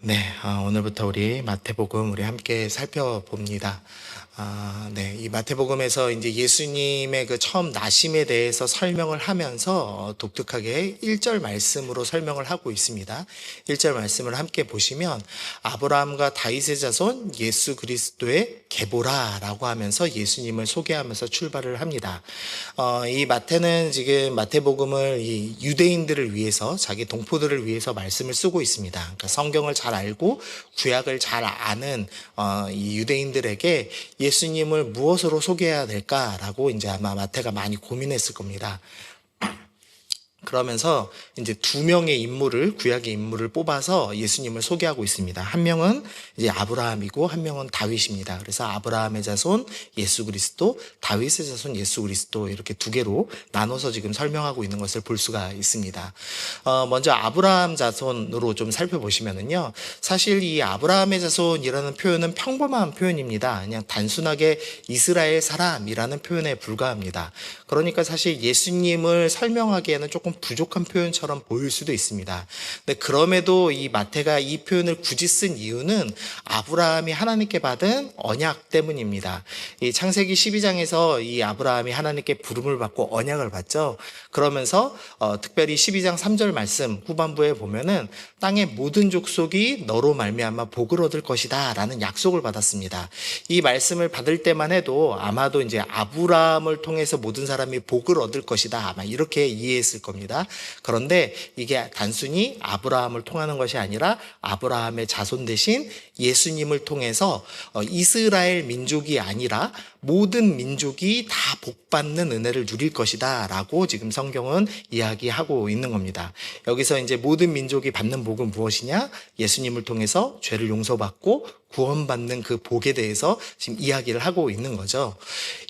네, 아, 오늘부터 우리 마태복음 우리 함께 살펴봅니다. 아, 네, 이 마태복음에서 이제 예수님의 그 처음 나심에 대해서 설명을 하면서 어, 독특하게 1절 말씀으로 설명을 하고 있습니다. 1절 말씀을 함께 보시면 아브라함과 다윗의 자손 예수 그리스도의 계보라라고 하면서 예수님을 소개하면서 출발을 합니다. 어, 이 마태는 지금 마태복음을 이 유대인들을 위해서 자기 동포들을 위해서 말씀을 쓰고 있습니다. 그러니까 성경을 잘 알고 구약을 잘 아는 어, 이 유대인들에게 예수님을 무엇으로 소개해야 될까라고 이제 아마 마태가 많이 고민했을 겁니다. 그러면서 이제 두 명의 인물을 구약의 인물을 뽑아서 예수님을 소개하고 있습니다. 한 명은 이제 아브라함이고 한 명은 다윗입니다. 그래서 아브라함의 자손 예수 그리스도, 다윗의 자손 예수 그리스도 이렇게 두 개로 나눠서 지금 설명하고 있는 것을 볼 수가 있습니다. 어, 먼저 아브라함 자손으로 좀 살펴보시면은요. 사실 이 아브라함의 자손이라는 표현은 평범한 표현입니다. 그냥 단순하게 이스라엘 사람이라는 표현에 불과합니다. 그러니까 사실 예수님을 설명하기에는 조금 부족한 표현처럼 보일 수도 있습니다. 근데 그럼에도 이 마태가 이 표현을 굳이 쓴 이유는 아브라함이 하나님께 받은 언약 때문입니다. 이 창세기 12장에서 이 아브라함이 하나님께 부름을 받고 언약을 받죠. 그러면서 어, 특별히 12장 3절 말씀 후반부에 보면은 땅의 모든 족속이 너로 말미암아 복을 얻을 것이다라는 약속을 받았습니다. 이 말씀을 받을 때만 해도 아마도 이제 아브라함을 통해서 모든 사람이 복을 얻을 것이다 아마 이렇게 이해했을 겁니다. 그런데 이게 단순히 아브라함을 통하는 것이 아니라 아브라함의 자손 대신 예수님을 통해서 어, 이스라엘 민족이 아니라 모든 민족이 다 복받는 은혜를 누릴 것이다 라고 지금 성경은 이야기하고 있는 겁니다. 여기서 이제 모든 민족이 받는 복은 무엇이냐? 예수님을 통해서 죄를 용서받고 구원받는 그 복에 대해서 지금 이야기를 하고 있는 거죠.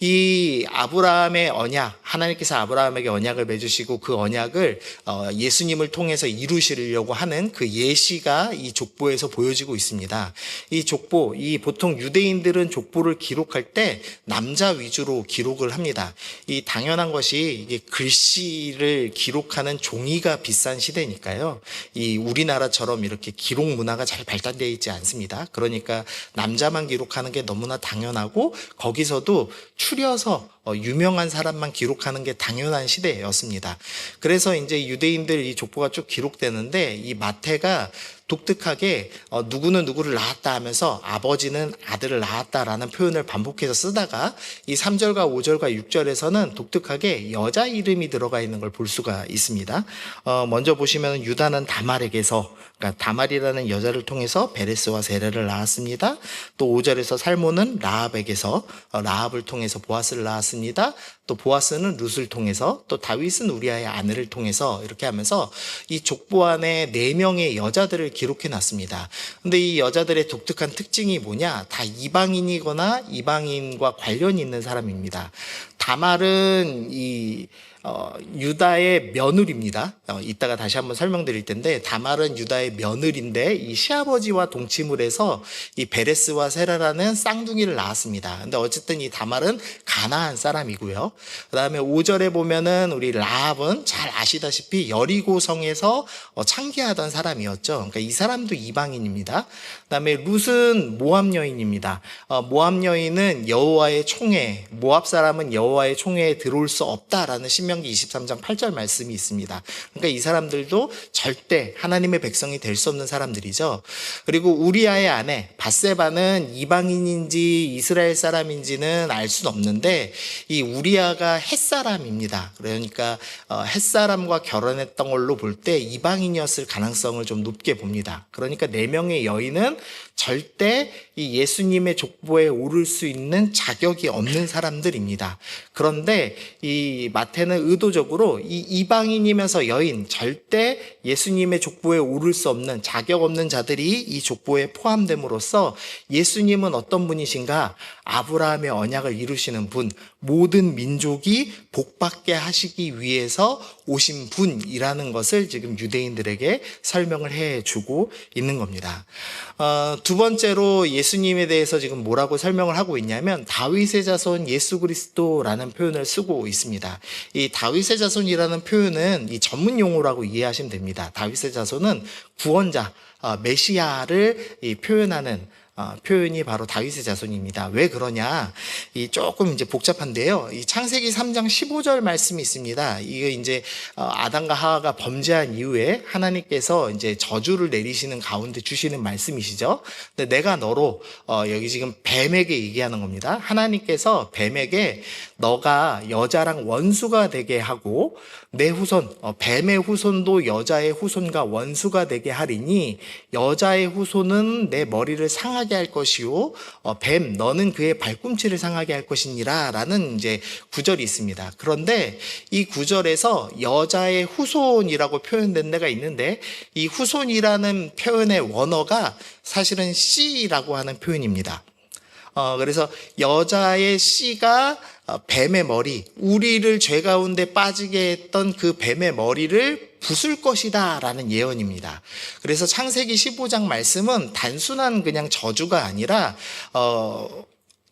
이 아브라함의 언약, 하나님께서 아브라함에게 언약을 맺으시고 그 언약을 어, 예수님을 통해서 이루시려고 하는 그 예시가 이 족보에서 보여지고 있습니다. 이 족보, 이 보통 유대인들은 족보를 기록할 때 남자 위주로 기록을 합니다. 이 당연한 것이 이게 글씨를 기록하는 종이가 비싼 시대니까요. 이 우리나라처럼 이렇게 기록 문화가 잘 발달되어 있지 않습니다. 그러니까 남자만 기록하는 게 너무나 당연하고 거기서도 추려서 어, 유명한 사람만 기록하는 게 당연한 시대였습니다. 그래서 이제 유대인들 이 족보가 쭉 기록되는데 이 마태가 독특하게 어, 누구는 누구를 낳았다 하면서 아버지는 아들을 낳았다라는 표현을 반복해서 쓰다가 이 3절과 5절과 6절에서는 독특하게 여자 이름이 들어가 있는 걸 볼 수가 있습니다. 어, 먼저 보시면 유다는 다말에게서 그러니까 다말이라는 여자를 통해서 베레스와 세레를 낳았습니다. 또 5절에서 살모는 라합에게서 어, 라합을 통해서 보아스를 낳았습니다. 또 보아스는 룻을 통해서 또 다윗은 우리아의 아내를 통해서 이렇게 하면서 이 족보 안에 네 명의 여자들을 기록해 놨습니다. 근데 이 여자들의 독특한 특징이 뭐냐? 다 이방인이거나 이방인과 관련이 있는 사람입니다. 다말은 이 어, 유다의 며느리입니다. 어, 이따가 다시 한번 설명드릴 텐데 다말은 유다의 며느리인데 이 시아버지와 동침을 해서 이 베레스와 세라라는 쌍둥이를 낳았습니다. 근데 어쨌든 이 다말은 가나안 사람이고요. 그다음에 5절에 보면은 우리 라합은 잘 아시다시피 여리고 성에서 어, 창기하던 사람이었죠. 그러니까 이 사람도 이방인입니다. 그다음에 룻은 모압 여인입니다. 어, 모압 여인은 여호와의 총회, 모압 사람은 여호와의 총회에 들어올 수 없다라는 신명기 23장 8절 말씀이 있습니다. 그러니까 이 사람들도 절대 하나님의 백성이 될 수 없는 사람들이죠. 그리고 우리아의 아내 바세바는 이방인인지 이스라엘 사람인지는 알 수는 없는데 이 우리아 가 햇사람입니다. 그러니까 어, 햇사람과 결혼했던 걸로 볼 때 이방인이었을 가능성을 좀 높게 봅니다. 그러니까 네 명의 여인은 절대 이 예수님의 족보에 오를 수 있는 자격이 없는 사람들입니다. 그런데 이 마태는 의도적으로 이 이방인이면서 여인 절대 예수님의 족보에 오를 수 없는 자격 없는 자들이 이 족보에 포함됨으로써 예수님은 어떤 분이신가? 아브라함의 언약을 이루시는 분, 모든 민족이 복받게 하시기 위해서 오신 분이라는 것을 지금 유대인들에게 설명을 해주고 있는 겁니다. 어, 두 번째로 예수님에 대해서 지금 뭐라고 설명을 하고 있냐면 다윗의 자손 예수 그리스도라는 표현을 쓰고 있습니다. 이 다윗의 자손이라는 표현은 이 전문 용어라고 이해하시면 됩니다. 다윗의 자손은 구원자, 어, 메시아를 이 표현하는 어, 표현이 바로 다윗의 자손입니다. 왜 그러냐? 이 조금 이제 복잡한데요. 이 창세기 3장 15절 말씀이 있습니다. 이거 이제 어, 아담과 하와가 범죄한 이후에 하나님께서 이제 저주를 내리시는 가운데 주시는 말씀이시죠. 근데 내가 너로 어, 여기 지금 뱀에게 얘기하는 겁니다. 하나님께서 뱀에게 너가 여자랑 원수가 되게 하고 내 후손 어, 뱀의 후손도 여자의 후손과 원수가 되게 하리니 여자의 후손은 내 머리를 상하게 할 것이요 어, 뱀 너는 그의 발꿈치를 상하게 할 것이니라라는 이제 구절이 있습니다. 그런데 이 구절에서 여자의 후손이라고 표현된 데가 있는데 이 후손이라는 표현의 원어가 사실은 씨라고 하는 표현입니다. 어, 그래서 여자의 씨가 어, 뱀의 머리, 우리를 죄 가운데 빠지게 했던 그 뱀의 머리를 부술 것이다 라는 예언입니다. 그래서 창세기 15장 말씀은 단순한 그냥 저주가 아니라, 어,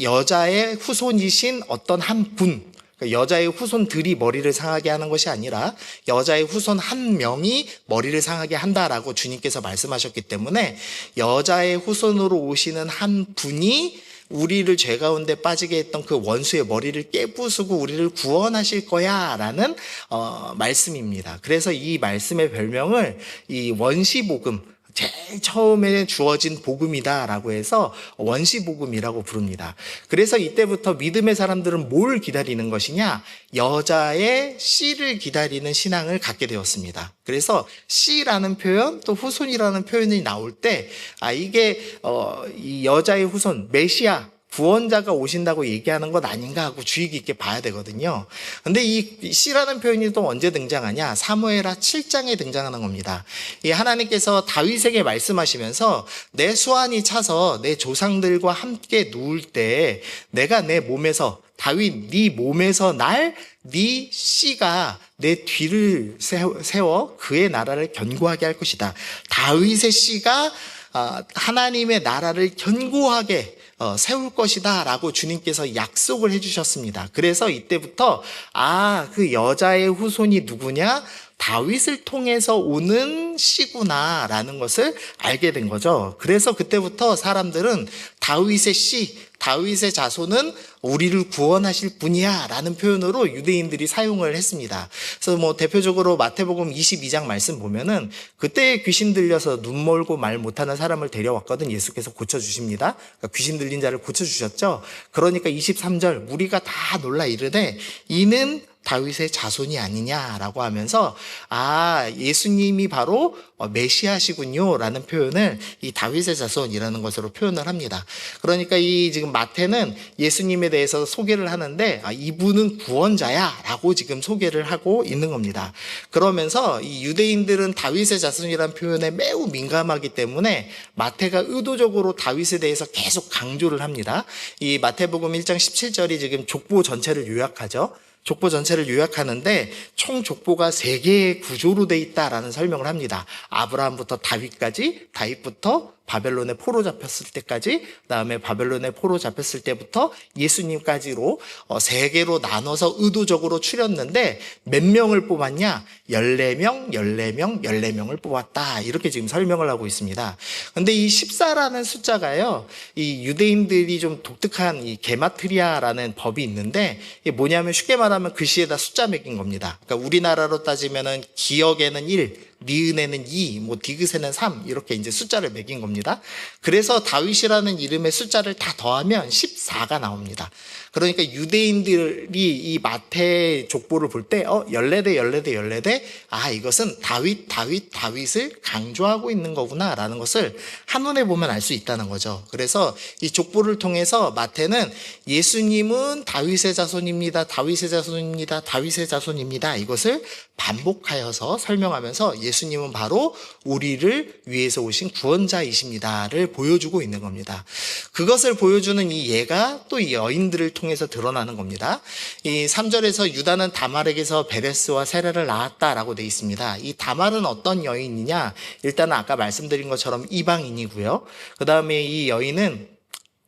여자의 후손이신 어떤 한 분, 그러니까 여자의 후손들이 머리를 상하게 하는 것이 아니라 여자의 후손 한 명이 머리를 상하게 한다라고 주님께서 말씀하셨기 때문에 여자의 후손으로 오시는 한 분이 우리를 죄 가운데 빠지게 했던 그 원수의 머리를 깨부수고 우리를 구원하실 거야라는 어, 말씀입니다. 그래서 이 말씀의 별명을 이 원시 복음 제일 처음에 주어진 복음이다라고 해서 원시 복음이라고 부릅니다. 그래서 이때부터 믿음의 사람들은 뭘 기다리는 것이냐? 여자의 씨를 기다리는 신앙을 갖게 되었습니다. 그래서 씨라는 표현 또 후손이라는 표현이 나올 때 아 이게 어, 이 여자의 후손 메시아 구원자가 오신다고 얘기하는 것 아닌가 하고 주의 깊게 봐야 되거든요. 근데 이 씨라는 표현이 또 언제 등장하냐? 사무엘하 7장에 등장하는 겁니다. 이 하나님께서 다윗에게 말씀하시면서 내 수완이 차서 내 조상들과 함께 누울 때 내가 내 몸에서 다윗 네 몸에서 날 네 씨가 내 뒤를 세워 그의 나라를 견고하게 할 것이다. 다윗의 씨가 아, 하나님의 나라를 견고하게 어, 세울 것이다 라고 주님께서 약속을 해주셨습니다. 그래서 이때부터 아, 그 여자의 후손이 누구냐? 다윗을 통해서 오는 씨구나 라는 것을 알게 된 거죠. 그래서 그때부터 사람들은 다윗의 씨, 다윗의 자손은 우리를 구원하실 분이야 라는 표현으로 유대인들이 사용을 했습니다. 그래서 뭐 대표적으로 마태복음 22장 말씀 보면은 그때 귀신 들려서 눈 멀고 말 못하는 사람을 데려왔거든 예수께서 고쳐 주십니다. 그러니까 귀신 들린 자를 고쳐 주셨죠. 그러니까 23절 우리가 다 놀라 이르되 이는 다윗의 자손이 아니냐라고 하면서 아 예수님이 바로 어, 메시아시군요라는 표현을 이 다윗의 자손이라는 것으로 표현을 합니다. 그러니까 이 지금 마태는 예수님에 대해서 소개를 하는데 아, 이분은 구원자야라고 지금 소개를 하고 있는 겁니다. 그러면서 이 유대인들은 다윗의 자손이라는 표현에 매우 민감하기 때문에 마태가 의도적으로 다윗에 대해서 계속 강조를 합니다. 이 마태복음 1장 17절이 지금 족보 전체를 요약하죠. 족보 전체를 요약하는데 총 족보가 세 개의 구조로 돼 있다라는 설명을 합니다. 아브라함부터 다윗까지, 다윗부터 바벨론에 포로 잡혔을 때까지, 그다음에 바벨론에 포로 잡혔을 때부터 예수님까지로 어, 세 개로 나눠서 의도적으로 추렸는데 몇 명을 뽑았냐? 14명, 14명, 14명을 뽑았다. 이렇게 지금 설명을 하고 있습니다. 근데 이 14라는 숫자가요. 이 유대인들이 좀 독특한 이 게마트리아라는 법이 있는데 이게 뭐냐면 쉽게 말하면 글씨에다 숫자 매긴 겁니다. 그러니까 우리나라로 따지면은 기억에는 1, 니은에는 2, 뭐 디귿에는 3 이렇게 이제 숫자를 매긴 겁니다. 그래서 다윗이라는 이름의 숫자를 다 더하면 14가 나옵니다. 그러니까 유대인들이 이 마태 족보를 볼 때, 어, 14대, 14대, 14대, 아, 이것은 다윗, 다윗, 다윗을 강조하고 있는 거구나, 라는 것을 한눈에 보면 알 수 있다는 거죠. 그래서 이 족보를 통해서 마태는 예수님은 다윗의 자손입니다, 다윗의 자손입니다, 다윗의 자손입니다. 이것을 반복하여서 설명하면서 예 수님은 바로 우리를 위해서 오신 구원자이십니다를 보여주고 있는 겁니다. 그것을 보여주는 이 예가 또 이 여인들을 통해서 드러나는 겁니다. 이 3절에서 유다는 다말에게서 베레스와 세례를 낳았다라고 되어 있습니다. 이 다말은 어떤 여인이냐? 일단은 아까 말씀드린 것처럼 이방인이고요. 그 다음에 이 여인은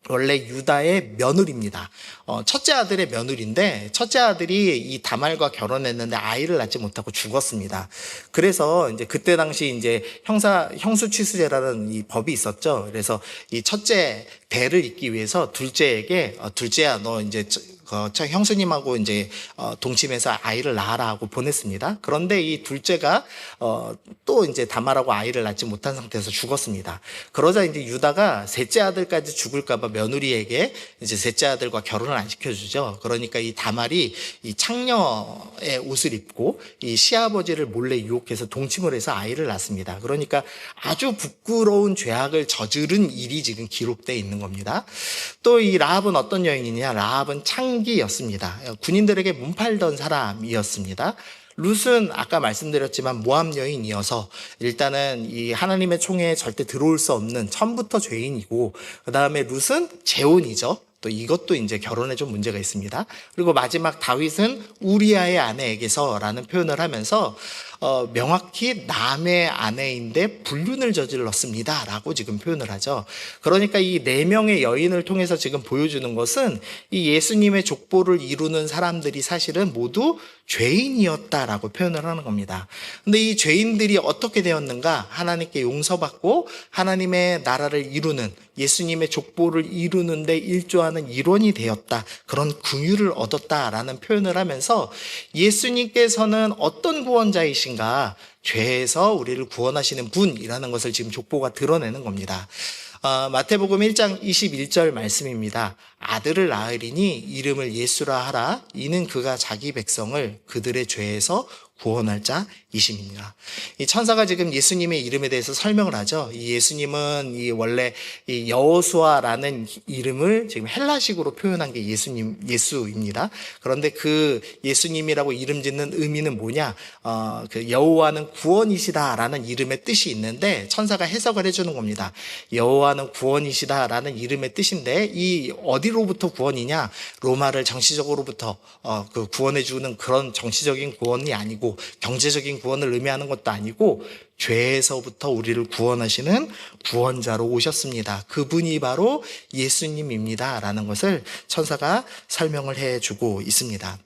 원래 유다의 며느리입니다. 어, 첫째 아들의 며느리인데 첫째 아들이 이 다말과 결혼했는데 아이를 낳지 못하고 죽었습니다. 그래서 이제 그때 당시 이제 형사 형수 취수제라는 이 법이 있었죠. 그래서 이 첫째 대를 잇기 위해서 둘째에게 어, 둘째야 너 이제 저- 어, 저 형수님하고 이제 어, 동침해서 아이를 낳아라 하고 보냈습니다. 그런데 이 둘째가 어, 또 이제 다말하고 아이를 낳지 못한 상태에서 죽었습니다. 그러자 이제 유다가 셋째 아들까지 죽을까봐 며느리에게 이제 셋째 아들과 결혼을 안 시켜주죠. 그러니까 이 다말이 이 창녀의 옷을 입고 이 시아버지를 몰래 유혹해서 동침을 해서 아이를 낳습니다. 그러니까 아주 부끄러운 죄악을 저지른 일이 지금 기록되어 있는 겁니다. 또 이 라합은 어떤 여인이냐? 라합은 창기였습니다. 군인들에게 몸팔던 사람이었습니다. 룻은 아까 말씀드렸지만 모함 여인이어서 일단은 이 하나님의 총회에 절대 들어올 수 없는 처음부터 죄인이고 그 다음에 룻은 재혼이죠. 또 이것도 이제 결혼에 좀 문제가 있습니다. 그리고 마지막 다윗은 우리아의 아내에게서라는 표현을 하면서 어, 명확히 남의 아내인데 불륜을 저질렀습니다라고 지금 표현을 하죠. 그러니까 이 네 명의 여인을 통해서 지금 보여주는 것은 이 예수님의 족보를 이루는 사람들이 사실은 모두 죄인이었다라고 표현을 하는 겁니다. 근데 이 죄인들이 어떻게 되었는가? 하나님께 용서받고 하나님의 나라를 이루는 예수님의 족보를 이루는데 일조하는 일원이 되었다. 그런 긍휼을 얻었다라는 표현을 하면서 예수님께서는 어떤 구원자이신가? 죄에서 우리를 구원하시는 분이라는 것을 지금 족보가 드러내는 겁니다. 어, 마태복음 1장 21절 말씀입니다. 아들을 낳으리니 이름을 예수라 하라. 이는 그가 자기 백성을 그들의 죄에서 구원할 자이심이니라. 이 천사가 지금 예수님의 이름에 대해서 설명을 하죠. 이 예수님은 이 원래 이 여호수아라는 이름을 지금 헬라식으로 표현한 게 예수님 예수입니다. 그런데 그 예수님이라고 이름 짓는 의미는 뭐냐? 어, 그 여호와는 구원이시다라는 이름의 뜻이 있는데 천사가 해석을 해주는 겁니다. 여호와는 구원이시다라는 이름의 뜻인데 이 어디로부터 구원이냐? 로마를 정치적으로부터 어, 그 구원해 주는 그런 정치적인 구원이 아니고 경제적인 구원을 의미하는 것도 아니고 죄에서부터 우리를 구원하시는 구원자로 오셨습니다. 그분이 바로 예수님입니다라는 것을 천사가 설명을 해 주고 있습니다.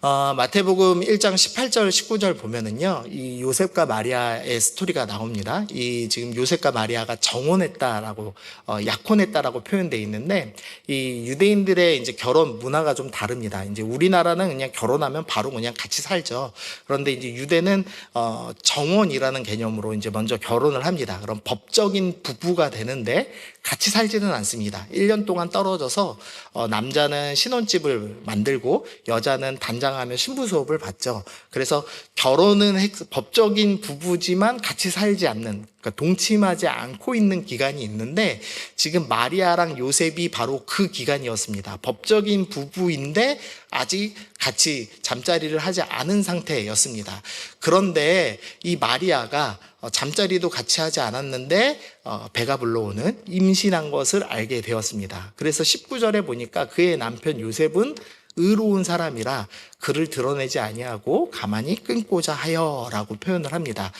어, 마태복음 1장 18절, 19절 보면은요, 이 요셉과 마리아의 스토리가 나옵니다. 이 지금 요셉과 마리아가 정혼했다라고, 어, 약혼했다라고 표현되어 있는데, 이 유대인들의 이제 결혼 문화가 좀 다릅니다. 이제 우리나라는 그냥 결혼하면 바로 그냥 같이 살죠. 그런데 이제 유대는, 어, 정혼이라는 개념으로 이제 먼저 결혼을 합니다. 그럼 법적인 부부가 되는데, 같이 살지는 않습니다. 1년 동안 떨어져서 어, 남자는 신혼집을 만들고 여자는 단장 하며 신부 수업을 받죠. 그래서 결혼은 핵- 법적인 부부지만 같이 살지 않는 그러니까 동침하지 않고 있는 기간이 있는데 지금 마리아랑 요셉이 바로 그 기간이었습니다. 법적인 부부인데 아직 같이 잠자리를 하지 않은 상태였습니다. 그런데 이 마리아가 어, 잠자리도 같이 하지 않았는데 어, 배가 불러오는 임신한 것을 알게 되었습니다. 그래서 19절에 보니까 그의 남편 요셉은 의로운 사람이라 그를 드러내지 아니하고 가만히 끊고자 하여라고 표현을 합니다.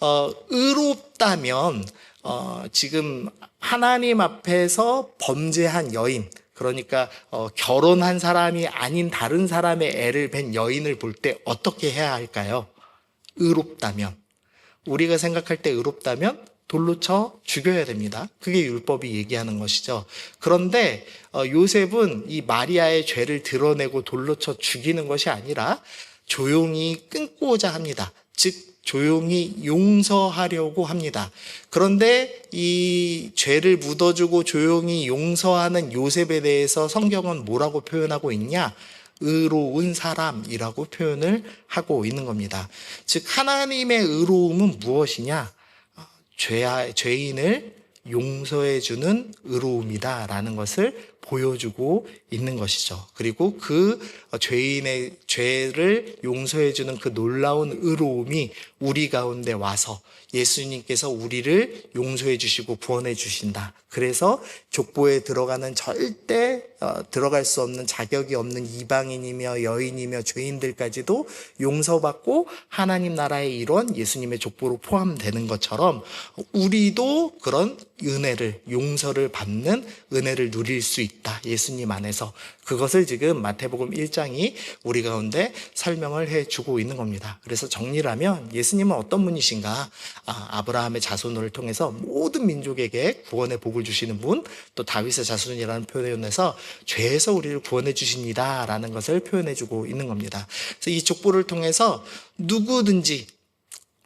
어, 의롭다면 어, 지금 하나님 앞에서 범죄한 여인 그러니까 어, 결혼한 사람이 아닌 다른 사람의 애를 뵌 여인을 볼 때 어떻게 해야 할까요? 의롭다면 우리가 생각할 때 의롭다면 돌로 쳐 죽여야 됩니다. 그게 율법이 얘기하는 것이죠. 그런데 어, 요셉은 이 마리아의 죄를 드러내고 돌로 쳐 죽이는 것이 아니라 조용히 끊고자 합니다. 즉 조용히 용서하려고 합니다. 그런데 이 죄를 묻어주고 조용히 용서하는 요셉에 대해서 성경은 뭐라고 표현하고 있냐? 의로운 사람이라고 표현을 하고 있는 겁니다. 즉 하나님의 의로움은 무엇이냐? 죄, 죄인을 용서해 주는 의로움이다라는 것을 보여주고 있는 것이죠. 그리고 그 죄인의 죄를 용서해주는 그 놀라운 의로움이 우리 가운데 와서 예수님께서 우리를 용서해 주시고 구원해 주신다. 그래서 족보에 들어가는 절대 어, 들어갈 수 없는 자격이 없는 이방인이며 여인이며 죄인들까지도 용서받고 하나님 나라의 일원 예수님의 족보로 포함되는 것처럼 우리도 그런 은혜를 용서를 받는 은혜를 누릴 수 있다. 예수님 안에서 그것을 지금 마태복음 1장이 우리 가운데 설명을 해 주고 있는 겁니다. 그래서 정리를 하면 예수님은 어떤 분이신가? 아, 아브라함의 자손을 통해서 모든 민족에게 구원의 복을 주시는 분, 또 다윗의 자손이라는 표현에서 죄에서 우리를 구원해 주십니다라는 것을 표현해 주고 있는 겁니다. 그래서 이 족보를 통해서 누구든지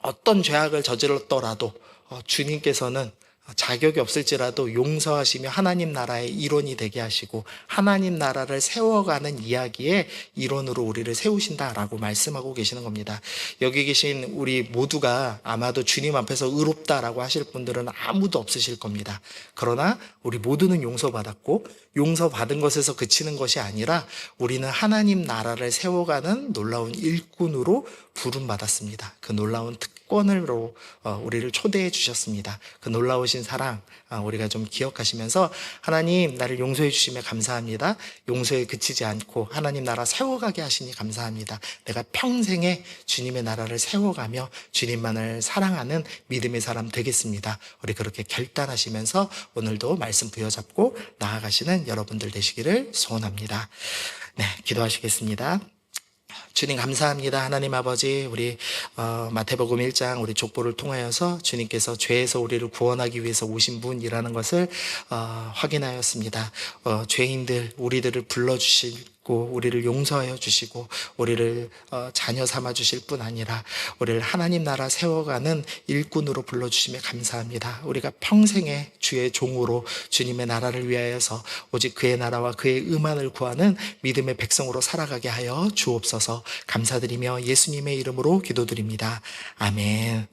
어떤 죄악을 저질렀더라도 어, 주님께서는 자격이 없을지라도 용서하시며 하나님 나라의 일원이 되게 하시고 하나님 나라를 세워가는 이야기의 일원으로 우리를 세우신다라고 말씀하고 계시는 겁니다. 여기 계신 우리 모두가 아마도 주님 앞에서 의롭다라고 하실 분들은 아무도 없으실 겁니다. 그러나 우리 모두는 용서받았고 용서받은 것에서 그치는 것이 아니라 우리는 하나님 나라를 세워가는 놀라운 일꾼으로 부름받았습니다. 그 놀라운 특 권으로 어, 우리를 초대해 주셨습니다. 그 놀라우신 사랑 아, 우리가 좀 기억하시면서 하나님 나를 용서해 주시며 감사합니다. 용서에 그치지 않고 하나님 나라 세워가게 하시니 감사합니다. 내가 평생에 주님의 나라를 세워가며 주님만을 사랑하는 믿음의 사람 되겠습니다. 우리 그렇게 결단하시면서 오늘도 말씀 부여잡고 나아가시는 여러분들 되시기를 소원합니다. 네, 기도하시겠습니다. 주님 감사합니다. 하나님 아버지 우리 어, 마태복음 1장 우리 족보를 통하여서 주님께서 죄에서 우리를 구원하기 위해서 오신 분이라는 것을 어, 확인하였습니다. 어, 죄인들 우리들을 불러주실 고 우리를 용서하여 주시고 우리를 어, 자녀 삼아 주실 뿐 아니라 우리를 하나님 나라 세워가는 일꾼으로 불러 주심에 감사합니다. 우리가 평생에 주의 종으로 주님의 나라를 위하여서 오직 그의 나라와 그의 의만을 구하는 믿음의 백성으로 살아가게 하여 주옵소서 감사드리며 예수님의 이름으로 기도드립니다. 아멘.